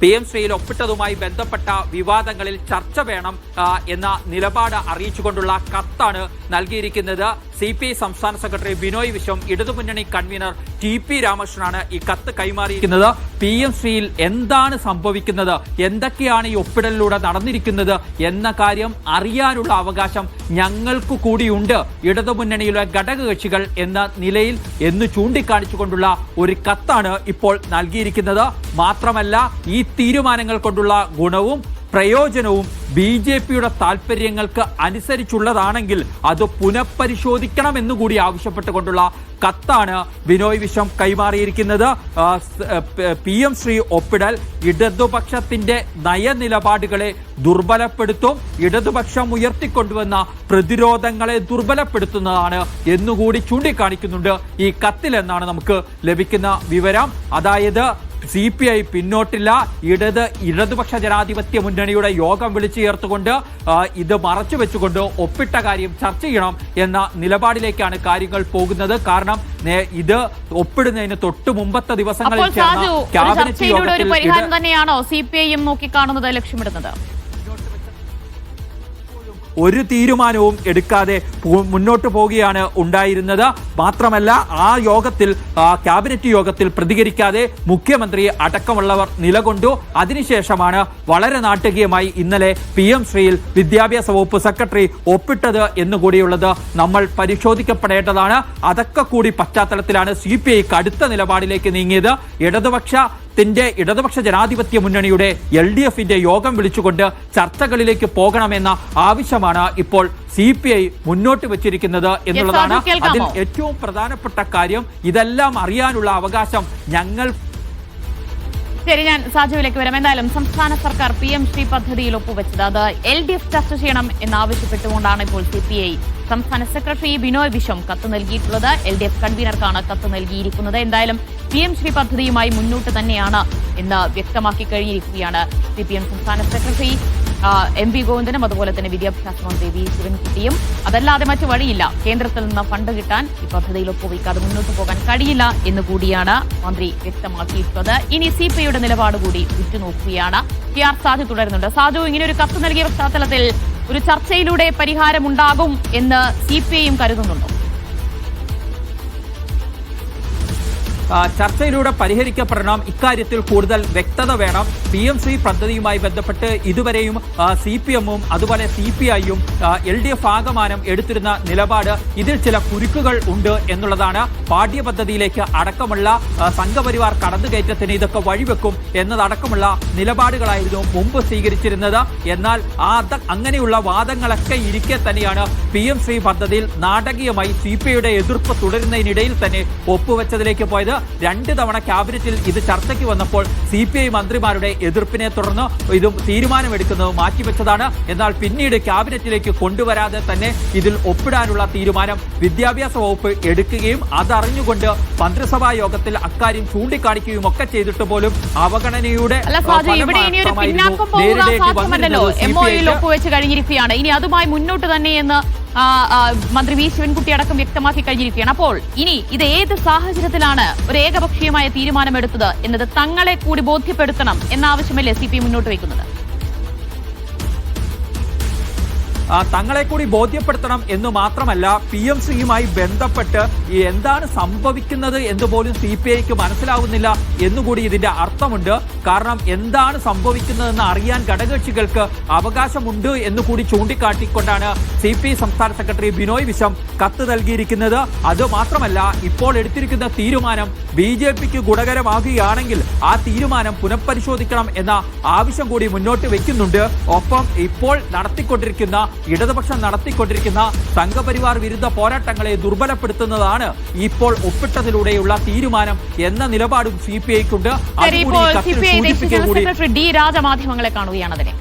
P M ശ്രീയിൽ ഒപ്പിട്ടതുമായി ബന്ധപ്പെട്ട വിവാദങ്ങളിൽ ചർച്ച വേണം എന്ന നിലപാട് അറിയിച്ചുകൊണ്ടുള്ള കത്താണ് നൽകിയിരിക്കുന്നത്. സി സംസ്ഥാന സെക്രട്ടറി ബിനോയ് വിശ്വം ഇടതുമുന്നണി കൺവീനർ ടി പി രാമകൃഷ്ണനാണ് ഈ കത്ത് കൈമാറിയിരിക്കുന്നത്. പി എം ശ്രീയിൽ എന്താണ് സംഭവിക്കുന്നത്? എന്തൊക്കെയാണ് ഈ ഒപ്പിടലിലൂടെ നടന്നിരിക്കുന്നത്? എന്ന കാര്യം അറിയാനുള്ള അവകാശം ഞങ്ങൾക്ക് കൂടിയുണ്ട്. ഇടതുമുന്നണിയിലെ ഘടകകക്ഷികൾ എന്ന നിലയിൽ എന്ന് ചൂണ്ടിക്കാണിച്ചുകൊണ്ടുള്ള ഒരു കത്താണ് ഇപ്പോൾ നൽകിയിരിക്കുന്നത്. മാത്രമല്ല ഈ തീരുമാനങ്ങൾ കൊണ്ടുള്ള ഗുണവും പ്രയോജനവും ബി ജെ പിയുടെ താല്പര്യങ്ങൾക്ക് അനുസരിച്ചുള്ളതാണെങ്കിൽ അത് പുനഃപരിശോധിക്കണമെന്ന് കൂടി ആവശ്യപ്പെട്ടുകൊണ്ടുള്ള കത്താണ് ബിനോയ് വിശ്വം കൈമാറിയിരിക്കുന്നത്. പി എം ശ്രീ ഒപ്പിടൽ ഇടതുപക്ഷത്തിന്റെ നയനിലപാടുകളെ ദുർബലപ്പെടുത്തും ഇടതുപക്ഷം ഉയർത്തിക്കൊണ്ടുവന്ന പ്രതിരോധങ്ങളെ ദുർബലപ്പെടുത്തുന്നതാണ് എന്നുകൂടി ചൂണ്ടിക്കാണിക്കുന്നുണ്ട് ഈ കത്തിലെന്നാണ് നമുക്ക് ലഭിക്കുന്ന വിവരം. അതായത് സി പി ഐ പിന്നോട്ടില്ല. ഇടത് ഇടതുപക്ഷ ജനാധിപത്യ മുന്നണിയുടെ യോഗം വിളിച്ചു ചേർത്തുകൊണ്ട് ഇത് മറച്ചു വെച്ചുകൊണ്ട് ഒപ്പിട്ട കാര്യം ചർച്ച ചെയ്യണം എന്ന നിലപാടിലേക്കാണ് കാര്യങ്ങൾ പോകുന്നത്. കാരണം ഇത് ഒപ്പിടുന്നതിന് തൊട്ട് മുമ്പത്തെ ദിവസങ്ങളിൽ ക്യാബിനറ്റ് യോഗത്തിൽ തന്നെയാണോ സി പി ഐ എം നോക്കിക്കാണുന്നത് ലക്ഷ്യമിടുന്നത്? ഒരു തീരുമാനവും എടുക്കാതെ മുന്നോട്ട് പോവുകയാണ് ഉണ്ടായിരുന്നത്. മാത്രമല്ല ആ യോഗത്തിൽ ക്യാബിനറ്റ് യോഗത്തിൽ പ്രതികരിക്കാതെ മുഖ്യമന്ത്രി അടക്കമുള്ളവർ നിലകൊണ്ടു. അതിനുശേഷമാണ് വളരെ നാടകീയമായി ഇന്നലെ പി എം ശ്രീയിൽ വിദ്യാഭ്യാസ വകുപ്പ് സെക്രട്ടറി ഒപ്പിട്ടത് എന്നുകൂടിയുള്ളത് നമ്മൾ പരിശോധിക്കപ്പെടേണ്ടതാണ്. അതൊക്കെ കൂടി പശ്ചാത്തലത്തിലാണ് സി പി ഐ കടുത്ത നിലപാടിലേക്ക് നീങ്ങിയത്. ഇടതുപക്ഷ ത്തിന്റെ ഇടതുപക്ഷ ജനാധിപത്യ മുന്നണിയുടെ എൽ ഡി എഫിന്റെ യോഗം വിളിച്ചുകൊണ്ട് ചർച്ചകളിലേക്ക് പോകണമെന്ന ആവശ്യമാണ് ഇപ്പോൾ സി പി ഐ മുന്നോട്ട് വെച്ചിരിക്കുന്നത് എന്നുള്ളതാണ് അതിൽ ഏറ്റവും പ്രധാനപ്പെട്ട കാര്യം. ഇതെല്ലാം അറിയാനുള്ള അവകാശം ഞങ്ങൾ ശരി ഞാൻ സാജുവിലേക്ക് വരാം. എന്തായാലും സംസ്ഥാന സർക്കാർ പി എം ശ്രീ പദ്ധതിയിൽ ഒപ്പുവെച്ചത്. അത് എൽ ഡി എഫ് ചർച്ച ചെയ്യണം എന്നാവശ്യപ്പെട്ടുകൊണ്ടാണ് ഇപ്പോൾ സി പി ഐ. സംസ്ഥാന സെക്രട്ടറി ബിനോയ് വിശ്വം കത്ത് നൽകിയിട്ടുള്ളത്. എൽ ഡി എഫ് കൺവീനർക്കാണ് കത്ത് നൽകിയിരിക്കുന്നത്. എന്തായാലും പി എം ശ്രീ പദ്ധതിയുമായി മുന്നോട്ട് തന്നെയാണ് എന്ന് വ്യക്തമാക്കി കഴിഞ്ഞിരിക്കുകയാണ് സി പി എം സംസ്ഥാന സെക്രട്ടറി എം വി ഗോവിന്ദനും അതുപോലെ തന്നെ വിദ്യാഭ്യാസ മന്ത്രി വി ശിവൻകുട്ടിയും. അതല്ലാതെ മറ്റു വഴിയില്ല. കേന്ദ്രത്തിൽ നിന്ന് ഫണ്ട് കിട്ടാൻ ഈ പദ്ധതിയിൽ ഒപ്പുവയ്ക്കാതെ മുന്നോട്ട് പോകാൻ കഴിയില്ല എന്ന് കൂടിയാണ് മന്ത്രി വ്യക്തമാക്കിയിട്ടുള്ളത്. ഇനി സി പി ഐയുടെ നിലപാട് കൂടി ഉറ്റുനോക്കുകയാണ്. പി ആർ സാജു തുടരുന്നുണ്ട്. സാജു ഇങ്ങനെ ഒരു കത്ത് നൽകിയ പശ്ചാത്തലത്തിൽ ഒരു ചർച്ചയിലൂടെ പരിഹാരമുണ്ടാകും എന്ന് സി പി ഐയും കരുതുന്നുണ്ടോ? ചർച്ചയിലൂടെ പരിഹരിക്കപ്പെടണം. ഇക്കാര്യത്തിൽ കൂടുതൽ വ്യക്തത വേണം. പി എം സി പദ്ധതിയുമായി ബന്ധപ്പെട്ട് ഇതുവരെയും സി പി എമ്മും അതുപോലെ സി പി ഐയും എൽ ഡി എഫ് ആകമാനം എടുത്തിരുന്ന നിലപാട് ഇതിൽ ചില കുരുക്കുകൾ ഉണ്ട് എന്നുള്ളതാണ് പാഠ്യപദ്ധതിയിലേക്ക് അടക്കമുള്ള സംഘപരിവാർ കടന്നുകയറ്റത്തിന് ഇതൊക്കെ വഴിവെക്കും എന്നതടക്കമുള്ള നിലപാടുകളായിരുന്നു മുമ്പ് സ്വീകരിച്ചിരുന്നത്. എന്നാൽ ആ അങ്ങനെയുള്ള വാദങ്ങളൊക്കെ ഇരിക്കെ തന്നെയാണ് പി എം സി പദ്ധതിയിൽ നാടകീയമായി സി പി ഐയുടെ എതിർപ്പ് തുടരുന്നതിനിടയിൽ തന്നെ ഒപ്പുവെച്ചതിലേക്ക് പോയത്. രണ്ട് തവണ ക്യാബിനറ്റിൽ ഇത് ചർച്ചയ്ക്ക് വന്നപ്പോൾ സി പി ഐ മന്ത്രിമാരുടെ എതിർപ്പിനെ തുടർന്ന് ഇത് തീരുമാനമെടുക്കുന്നത് മാറ്റിവെച്ചതാണ്. എന്നാൽ പിന്നീട് ക്യാബിനറ്റിലേക്ക് കൊണ്ടുവരാതെ തന്നെ ഇതിൽ ഒപ്പിടാനുള്ള തീരുമാനം വിദ്യാഭ്യാസ വകുപ്പ് എടുക്കുകയും അതറിഞ്ഞുകൊണ്ട് മന്ത്രിസഭാ യോഗത്തിൽ അക്കാര്യം ചൂണ്ടിക്കാണിക്കുകയും ഒക്കെ ചെയ്തിട്ട് പോലും അവഗണനയുടെ പിന്നാക്കം സാധ്യമല്ലല്ലോ എം. ഒപ്പുവെച്ച് കഴിഞ്ഞിരിക്കുകയാണ്. ഇനി അതുമായി മുന്നോട്ട് തന്നെ എന്ന് മന്ത്രി വി ശിവൻകുട്ടി അടക്കം വ്യക്തമാക്കി കഴിഞ്ഞിരിക്കുകയാണ്. അപ്പോൾ ഇനി ഇത് ഏത് സാഹചര്യത്തിലാണ് ഒരു ഏകപക്ഷീയമായ തീരുമാനമെടുത്തത് എന്നത് തങ്ങളെ കൂടി ബോധ്യപ്പെടുത്തണം എന്ന ആവശ്യമല്ലേ സി മുന്നോട്ട് വയ്ക്കുന്നത്? തങ്ങളെ കൂടി ബോധ്യപ്പെടുത്തണം എന്ന് മാത്രമല്ല പി എം സിയുമായി ബന്ധപ്പെട്ട് എന്താണ് സംഭവിക്കുന്നത് എന്ന് പോലും സി പി ഐക്ക് മനസ്സിലാവുന്നില്ല എന്നുകൂടി ഇതിന്റെ അർത്ഥമുണ്ട്. കാരണം എന്താണ് സംഭവിക്കുന്നതെന്ന് അറിയാൻ ഘടകകക്ഷികൾക്ക് അവകാശമുണ്ട് എന്ന് കൂടി ചൂണ്ടിക്കാട്ടിക്കൊണ്ടാണ് സി പി ഐ സംസ്ഥാന സെക്രട്ടറി ബിനോയ് വിശ്വം കത്ത് നൽകിയിരിക്കുന്നത്. അത് മാത്രമല്ല ഇപ്പോൾ എടുത്തിരിക്കുന്ന തീരുമാനം ബി ജെ പിക്ക് ഗുണകരമാകുകയാണെങ്കിൽ ആ തീരുമാനം പുനഃപരിശോധിക്കണം എന്ന ആവശ്യം കൂടി മുന്നോട്ട് വെക്കുന്നുണ്ട്. ഒപ്പം ഇപ്പോൾ നടത്തിക്കൊണ്ടിരിക്കുന്ന ഇടതുപക്ഷം നടത്തിക്കൊണ്ടിരിക്കുന്ന സംഘപരിവാർ വിരുദ്ധ പോരാട്ടങ്ങളെ ദുർബലപ്പെടുത്തുന്നതാണ് ഇപ്പോൾ ഒപ്പിട്ടതിലൂടെയുള്ള തീരുമാനം എന്ന നിലപാടും സി പി ഐക്കുണ്ട്. ദേശീയ ജനറൽ സെക്രട്ടറി ഡി രാജ മാധ്യമങ്ങളെ കാണുകയാണ് അതിനെ.